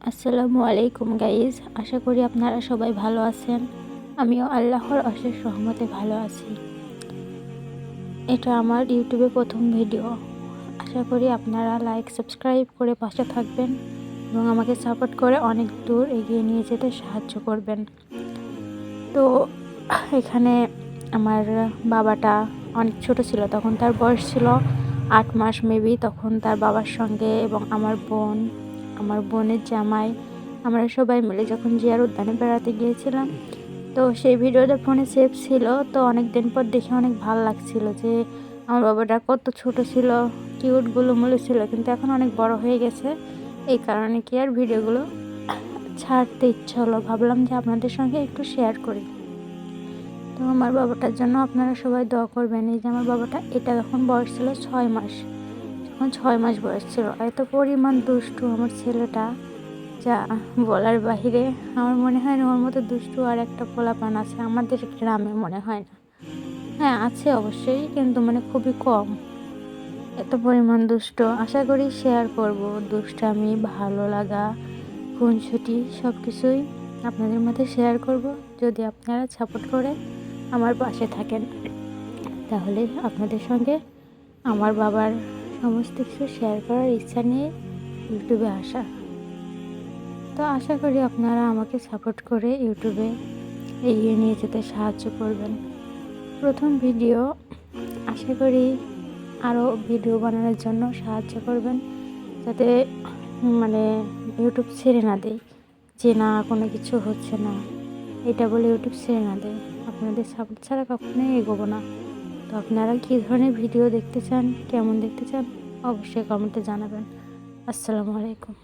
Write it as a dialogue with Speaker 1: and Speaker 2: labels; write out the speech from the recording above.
Speaker 1: আসসালামু আলাইকুম গাইজ, আশা করি আপনারা সবাই ভালো আছেন। আমিও আল্লাহর অশেষ সহমতে ভালো আছি। এটা আমার ইউটিউবে প্রথম ভিডিও। আশা করি আপনারা লাইক সাবস্ক্রাইব করে পাশে থাকবেন এবং আমাকে সাপোর্ট করে অনেক দূর এগিয়ে নিয়ে যেতে সাহায্য করবেন। তো, এখানে আমার বাবাটা অনেক ছোট ছিল, তখন তার বয়স ছিল আট মাস মেবি তখন তার বাবার সঙ্গে এবং আমার বোন আমার বোনের জামাই, আমরা সবাই মিলে যখন জিয়ার উদ্যানে বেড়াতে গিয়েছিলাম, তো সেই ভিডিওটা ফোনে সেভ ছিল। তো অনেক দিন পর দেখে অনেক ভালো লাগছিল যে আমার বাবাটা কত ছোট ছিল কিউটগুলো মুলো ছিল, কিন্তু এখন অনেক বড় হয়ে গেছে। এই কারণে কি আর ভিডিওগুলো ছাড়তে ইচ্ছা হলো। ভাবলাম যে আপনাদের সঙ্গে একটু শেয়ার করি। তো আমার বাবাটার জন্য আপনারা সবাই দোয়া করবেন। এই যে আমার বাবাটা, এটা তখন বয়স ছিল ছয় মাস। তখন ছয় মাস বয়স ছিল। এত পরিমাণ দুষ্টু আমার ছেলেটা, যা বলার বাহিরে আমার মনে হয় না ওর মতো দুষ্টু আর একটা পোলাপান আছে আমাদের গ্রামে মনে হয় না। হ্যাঁ আছে অবশ্যই, কিন্তু মানে খুবই কম। এত পরিমাণ দুষ্ট, আশা করি শেয়ার করব। দুষ্টামি, ভালো লাগা, খুনসুটি সব কিছুই আপনাদের মধ্যে শেয়ার করব। যদি আপনারা সাপোর্ট করে আমার পাশে থাকেন, তাহলে আপনাদের সঙ্গে আমার বাবার সমস্ত কিছু শেয়ার করার ইচ্ছা নিয়ে ইউটিউবে আসা। তো আশা করি আপনারা আমাকে সাপোর্ট করে ইউটিউবে এগিয়ে নিয়ে যেতে সাহায্য করবেন। প্রথম ভিডিও আশা করি আরও ভিডিও বানানোর জন্য সাহায্য করবেন। যাতে মানে ইউটিউব ছেড়ে না দেয় যে না, কোনো কিছু হচ্ছে না। এটা বলে ইউটিউব ছেড়ে না দেয় আপনাদের সাপোর্ট ছাড়া কখনোই এগোবো না। তো আপনারা কী ধরনের ভিডিও দেখতে চান, কেমন দেখতে চান, অবশ্যই কমেন্টে জানাবেন। আসসালামু আলাইকুম।